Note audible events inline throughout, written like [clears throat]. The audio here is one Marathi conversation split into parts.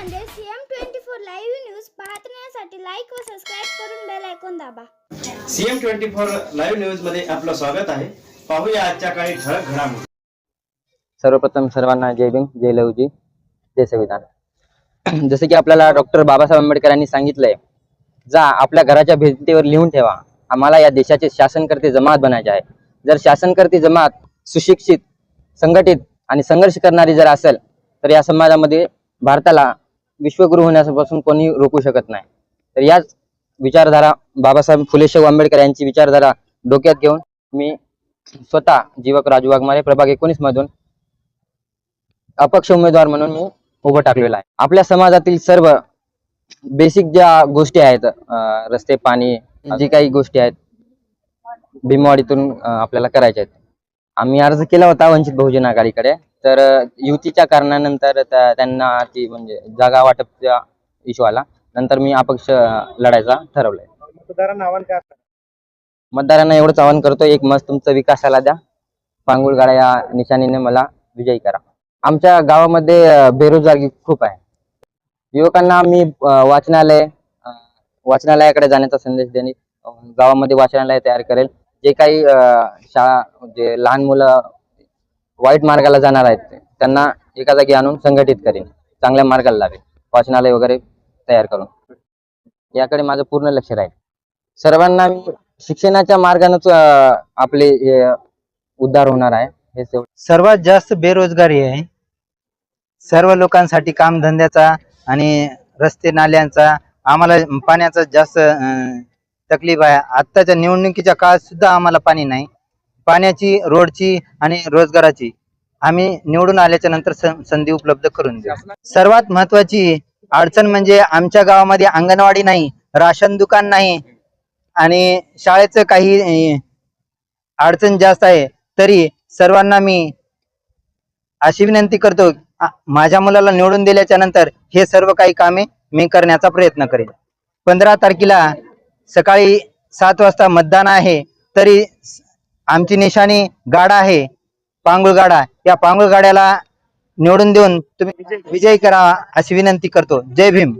म्हणजे CM twenty four live news पाहण्यासाठी लाईक व सबस्क्राईब करून बेल ऐकून दाबा. सीएम ट्वेंटी फोर लाईव्ह न्यूजमध्ये आपलं स्वागत आहे. पाहूया आजच्या काही ठळक घडामोडी. सर्वप्रथम सर्वांना जय भीम जय लवजी जय संविधान. [clears throat] जसं की आपल्याला डॉक्टर बाबासाहेब आंबेडकरांनी सांगितलंय जा आपल्या घराच्या भिंतीवर लिहून ठेवा. आम्हाला या देशाचे शासनकर्ते जमात बनायचे आहे. जर शासनकर्ते जमात सुशिक्षित संघटित आणि संघर्ष करणारी जर असेल तर या समाजामध्ये भारताला विश्वगुरु होण्यापासून कोणी रोखू शकत नाही. तर याच विचारधारा बाबासाहेब फुलेशाह आंबेडकर यांची विचारधारा डोक्यात घेऊन मी स्वतः जीवक राजू वाघमारे प्रभाग एकोणीस मधून अपक्ष उमेदवार म्हणून मी उभं टाकलेलं आहे. आपल्या समाजातील सर्व बेसिक ज्या गोष्टी आहेत रस्ते पाणी जी काही गोष्टी आहेत भीमवाडीतून आपल्याला करायच्या आहेत. आम्ही अर्ज केला होता वंचित बहुजन आघाडीकडे. तर युतीच्या कारणानंतर त्या- त्यांना ती म्हणजे जागा वाटपचा इश्यू आला. नंतर मी अपक्ष लढायचा ठरवलंय. मतदारांना आव्हान काय असणार मतदारांना एवढंच आवाहन करतो एक मस्त तुमचा विकासाला द्या. पांगुळगाडा या निशाणीने मला विजयी करा. आमच्या गावामध्ये बेरोजगारी खूप आहे. युवकांना मी अं, वाचनालय वाचनालयाकडे जाण्याचा संदेश देणे गावामध्ये वाचनालय तयार करेल. जे काही शाळा जे लहान मुलं वाईट मार्गाला जाणार आहेत त्यांना एका जागी आणून संघटित करेन. चांगल्या मार्गाला लावेन. वाचनालय वगैरे तयार करून. याकडे माझं पूर्ण लक्ष राहील. सर्वांना मी शिक्षणाच्या मार्गानेच आपले उद्धार होणार आहे. हे सर्वात जास्त बेरोजगारी आहे. सर्व लोकांसाठी कामधंद्याचा आणि रस्ते नाल्यांचा आम्हाला पाण्याचा जास्त तकलीफ आहे. आत्ताच्या निवडणुकीच्या काळात सुद्धा आम्हाला पाणी नाही. पाण्याची रोडची आणि रोजगाराची आम्ही निवडून आल्याच्यानंतर संधी उपलब्ध करून देऊ. सर्वात महत्वाची अडचण म्हणजे आमच्या गावामध्ये अंगणवाडी नाही राशन दुकान नाही आणि शाळेचं काही अडचण जास्त आहे. तरी सर्वांना मी अशी विनंती करतो माझ्या मुलाला निवडून दिल्याच्या नंतर हे सर्व काही कामे मी करण्याचा प्रयत्न करेन. पंधरा तारखेला सकाळी सात वाजता मतदान आहे तरी आमची निशाणी गाडा आहे पांगुळ गाडा. या पांगुळ गाड्याला निवडून देऊन तुम्ही विजयी करा अशी विनंती करतो. जय भीम.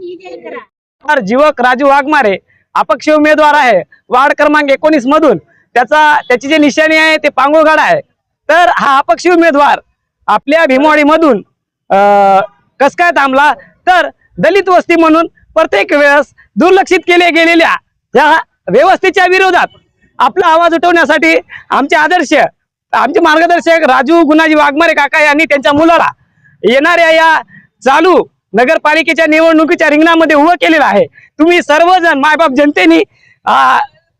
जीवक राजू वाघमारे अपक्ष उमेदवार आहे. वार्ड क्रमांक एकोणीस मधून त्याचा त्याची जी निशाणी आहे ते पांगुळगाड आहे. तर हा अपक्ष उमेदवार आपल्या भीमवाडी मधून कस काय थांबला? तर दलित वस्ती म्हणून प्रत्येक वेळेस दुर्लक्षित केले गेलेल्या या व्यवस्थेच्या विरोधात आपला आवाज उठवण्यासाठी आमचे आदर्श आमचे मार्गदर्शक राजू गुणाजी वाघमारे काका यांनी त्यांच्या मुलाला येणाऱ्या या चालू नगरपालिकेच्या निवडणुकीच्या रिंगणामध्ये उभं केलेलं आहे. तुम्ही सर्वजण मायबाप जनतेने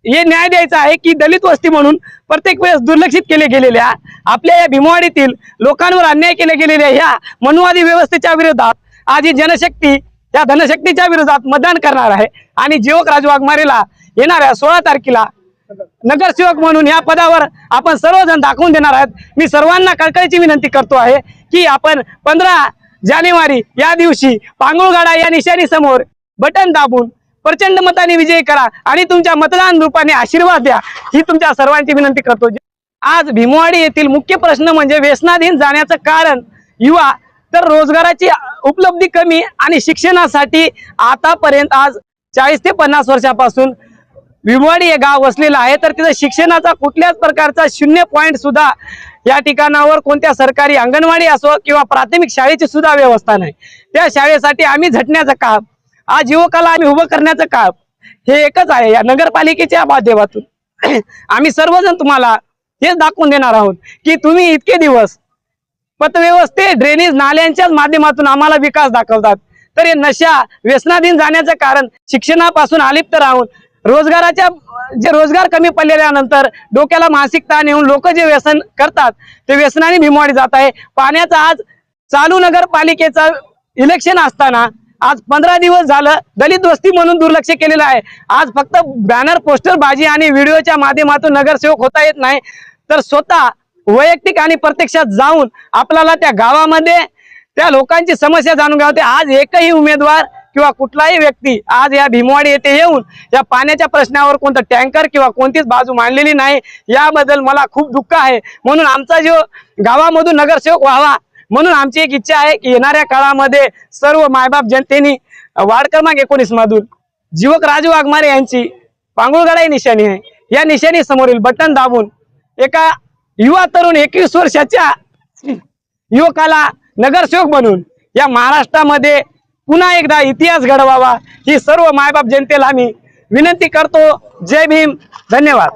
हे न्याय द्यायचा आहे की दलित वस्ती म्हणून प्रत्येक वेळेस दुर्लक्षित केले गेलेल्या आपल्या या भीमवाडीतील लोकांवर अन्याय केले गेलेल्या या मनुवादी व्यवस्थेच्या विरोधात आज ही जनशक्ती या धनशक्तीच्या विरोधात मतदान करणार आहे. आणि जीवक राजू वाघमारेला येणाऱ्या सोळा तारखेला नगरसेवक म्हणून या पदावर आपण सर्वजण दाखवून देणार आहेत. मी सर्वांना कळकळीची विनंती करतो आहे की आपण पंधरा जानेवारी या दिवशी पांगुळगाडा या निशाणी समोर बटन दाबून प्रचंड मताने विजय करा आणि तुमच्या मतदान रूपाने आशीर्वाद द्या. ही तुमच्या सर्वांची विनंती करतो. आज भीमवाडी येथील मुख्य प्रश्न म्हणजे व्यसनाधीन जाण्याचं कारण युवा तर रोजगाराची उपलब्धी कमी आणि शिक्षणासाठी आतापर्यंत आज चाळीस ते पन्नास वर्षापासून विमवाडी हे गाव वसलेलं आहे. तर तिथं शिक्षणाचा कुठल्याच प्रकारचा शून्य पॉईंट सुद्धा या ठिकाणावर कोणत्या सरकारी अंगणवाडी असो किंवा प्राथमिक शाळेची सुद्धा व्यवस्था नाही. त्या शाळेसाठी आम्ही झटण्याचं काम आज युवकाला आम्ही उभं करण्याचं काम हे एकच आहे. या नगरपालिकेच्या माध्यमातून आम्ही सर्वजण तुम्हाला हेच दाखवून देणार आहोत की तुम्ही इतके दिवस पतव्यवस्थे ड्रेनेज नाल्यांच्याच माध्यमातून आम्हाला विकास दाखवतात. तर हे नशा व्यसनाधीन जाण्याचं कारण शिक्षणापासून अलिप्त राहून रोजगाराच्या जे रोजगार कमी पडलेल्यानंतर डोक्याला मानसिक ताण येऊन लोक जे व्यसन करतात ते व्यसनाने भिमवाडी जात आहे. पाण्याचा आज चालू नगरपालिकेचं इलेक्शन असताना आज पंधरा दिवस झालं दलित वस्ती म्हणून दुर्लक्ष केलेलं आहे. आज फक्त बॅनर पोस्टर बाजी आणि व्हिडिओच्या माध्यमातून नगरसेवक होता येत नाही. तर स्वतः वैयक्तिक आणि प्रत्यक्षात जाऊन आपल्याला त्या गावामध्ये त्या लोकांची समस्या जाणून घ्यावते आज एकही उमेदवार किंवा कुठलाही व्यक्ती आज या भीमवाडी येथे येऊन या पाण्याच्या प्रश्नावर कोणतं टँकर किंवा कोणतीच बाजू मांडलेली नाही याबद्दल मला खूप दुःख आहे. म्हणून आमचा जो गावामधून नगरसेवक व्हावा म्हणून आमची एक इच्छा आहे की येणाऱ्या काळामध्ये सर्व मायबाप जनतेने वार्ड क्रमांक एकोणीस मधून जीवक राजू वाघमारे यांची पांगुळगडा ही निशाणी आहे. या निशाणी समोरील बटन दाबून एका युवा तरुण एकवीस वर्षाच्या युवकाला नगरसेवक बनून या महाराष्ट्रामध्ये पुन्हा एकदा इतिहास घडवावा ही सर्व मायबाप जनतेला आम्ही विनंती करतो. जय भीम. धन्यवाद.